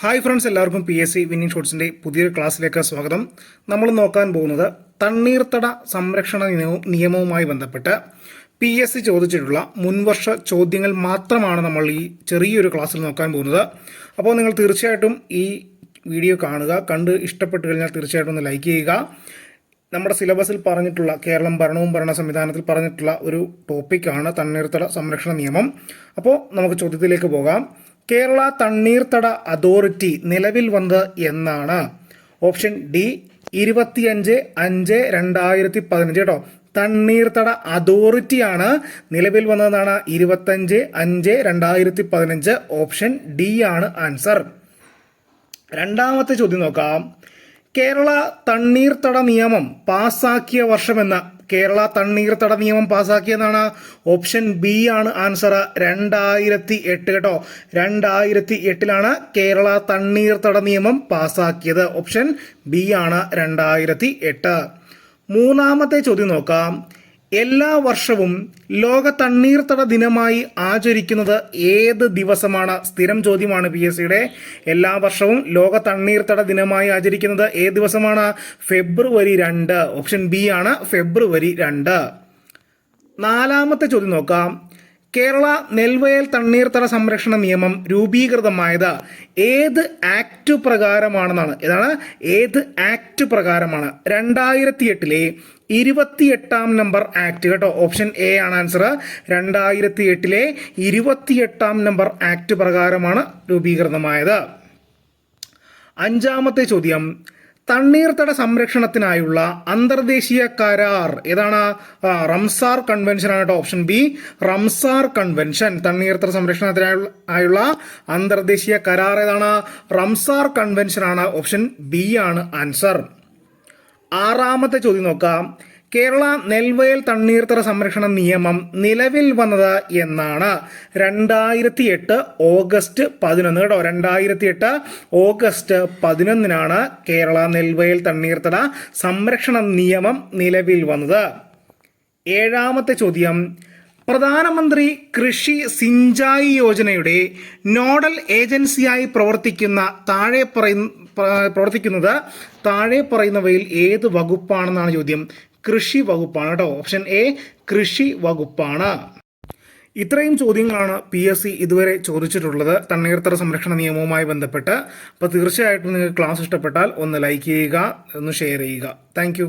Hi friends എല്ലാവർക്കും P S C winning ഷോട്ട്സിന്റെ പുതിയൊരു ക്ലാസ്സിലേക്ക് സ്വാഗതം. നമ്മൾ നോക്കാൻ പോകുന്നത് തണ്ണീർത്തട സംരക്ഷണ നിയമവും നിയമവുമായി ബന്ധപ്പെട്ട് പി എസ് സി ചോദിച്ചിട്ടുള്ള മുൻവർഷ ചോദ്യങ്ങൾ മാത്രമാണ് നമ്മൾ ഈ ചെറിയൊരു ക്ലാസ്സിൽ നോക്കാൻ പോകുന്നത്. അപ്പോൾ നിങ്ങൾ തീർച്ചയായിട്ടും ഈ വീഡിയോ കാണുക. കണ്ട് ഇഷ്ടപ്പെട്ടു കഴിഞ്ഞാൽ തീർച്ചയായിട്ടും ഒന്ന് ലൈക്ക് ചെയ്യുക. നമ്മുടെ സിലബസിൽ പറഞ്ഞിട്ടുള്ള കേരളം ഭരണവും ഭരണ സംവിധാനത്തിൽ പറഞ്ഞിട്ടുള്ള ഒരു ടോപ്പിക്കാണ് തണ്ണീർത്തട സംരക്ഷണ നിയമം. അപ്പോൾ നമുക്ക് ചോദ്യത്തിലേക്ക് പോകാം. കേരള തണ്ണീർത്തട അതോറിറ്റി നിലവിൽ വന്നത് എന്നാണ്. ഓപ്ഷൻ ഡി ഇരുപത്തിയഞ്ച് അഞ്ച് രണ്ടായിരത്തി പതിനഞ്ച് കേട്ടോ. തണ്ണീർത്തട അതോറിറ്റിയാണ് നിലവിൽ വന്നതെന്നാണ് ഇരുപത്തഞ്ച് അഞ്ച് രണ്ടായിരത്തി പതിനഞ്ച് ഓപ്ഷൻ ഡി ആണ് ആൻസർ. രണ്ടാമത്തെ ചോദ്യം നോക്കാം. കേരള തണ്ണീർത്തട നിയമം പാസാക്കിയ വർഷമെന്ന കേരള തണ്ണീർത്തട നിയമം പാസാക്കിയതാണ് ഓപ്ഷൻ ബി ആണ് ആൻസർ. രണ്ടായിരത്തി എട്ട് കേട്ടോ. രണ്ടായിരത്തി എട്ടിലാണ് കേരള തണ്ണീർത്തട നിയമം പാസാക്കിയത്. ഓപ്ഷൻ ബി ആണ് രണ്ടായിരത്തി എട്ട് മൂന്നാമത്തെ ചോദ്യം നോക്കാം. എല്ലാ വർഷവും ലോക തണ്ണീർത്തട ദിനമായി ആചരിക്കുന്നത് ഏത് ദിവസമാണ്? സ്ഥിരം ചോദ്യമാണ് പി എസ് സിയുടെ. എല്ലാ വർഷവും ലോക തണ്ണീർത്തട ദിനമായി ആചരിക്കുന്നത് ഏത് ദിവസമാണ്? ഫെബ്രുവരി രണ്ട്. ഓപ്ഷൻ ബി ആണ് ഫെബ്രുവരി രണ്ട്. നാലാമത്തെ ചോദ്യം നോക്കാം. കേരള നെൽവയൽ തണ്ണീർത്തട സംരക്ഷണ നിയമം രൂപീകൃതമായത് ഏത് ആക്ട് പ്രകാരമാണെന്നാണ്. ഏതാണ് ഏത് ആക്ട് പ്രകാരമാണ്. രണ്ടായിരത്തി എട്ടിലെ ഇരുപത്തിയെട്ടാം നമ്പർ ആക്ട് കേട്ടോ. ഓപ്ഷൻ എ ആണ് ആൻസർ. രണ്ടായിരത്തി എട്ടിലെ ഇരുപത്തിയെട്ടാം നമ്പർ ആക്ട് പ്രകാരമാണ് രൂപീകൃതമായത്. അഞ്ചാമത്തെ ചോദ്യം. തണ്ണീർത്തട സംരക്ഷണത്തിനായുള്ള അന്തർദേശീയ കരാർ ഏതാണ് റംസാർ കൺവെൻഷൻ ആണ് കേട്ടോ ഓപ്ഷൻ ബി റംസാർ കൺവെൻഷൻ തണ്ണീർത്തട സംരക്ഷണത്തിനായുള്ള അന്തർദേശീയ കരാർ ഏതാണ്? റംസാർ കൺവെൻഷൻ ആണ് ഓപ്ഷൻ ബി ആണ് ആൻസർ ആറാമത്തെ ചോദ്യം നോക്കാം. കേരള നെൽവയൽ തണ്ണീർത്തട സംരക്ഷണ നിയമം നിലവിൽ വന്നത് എന്നാണ്. രണ്ടായിരത്തി എട്ട് ഓഗസ്റ്റ് പതിനൊന്ന് കേട്ടോ. രണ്ടായിരത്തി എട്ട് ഓഗസ്റ്റ് പതിനൊന്നിനാണ് കേരള നെൽവയൽ തണ്ണീർത്തട സംരക്ഷണ നിയമം നിലവിൽ വന്നത്. ഏഴാമത്തെ ചോദ്യം. പ്രധാനമന്ത്രി കൃഷി സിഞ്ചായി യോജനയുടെ നോഡൽ ഏജൻസിയായി പ്രവർത്തിക്കുന്ന താഴെ പറയുന്ന പ്ര- പ്രവർത്തിക്കുന്നത് താഴെ പറയുന്നവയിൽ ഏത് വകുപ്പാണെന്നാണ് ചോദ്യം. കൃഷി വകുപ്പാണ് കേട്ടോ ഓപ്ഷൻ എ കൃഷി വകുപ്പാണ്. ഇത്രയും ചോദ്യങ്ങളാണ് പി എസ് സി ഇതുവരെ ചോദിച്ചിട്ടുള്ളത്. തണ്ണീർത്തട സംരക്ഷണ നിയമവുമായി ബന്ധപ്പെട്ട്. അപ്പോൾ തീർച്ചയായിട്ടും നിങ്ങൾക്ക് ക്ലാസ് ഇഷ്ടപ്പെട്ടാൽ ഒന്ന് ലൈക്ക് ചെയ്യുക ഒന്ന് ഷെയർ ചെയ്യുക. താങ്ക്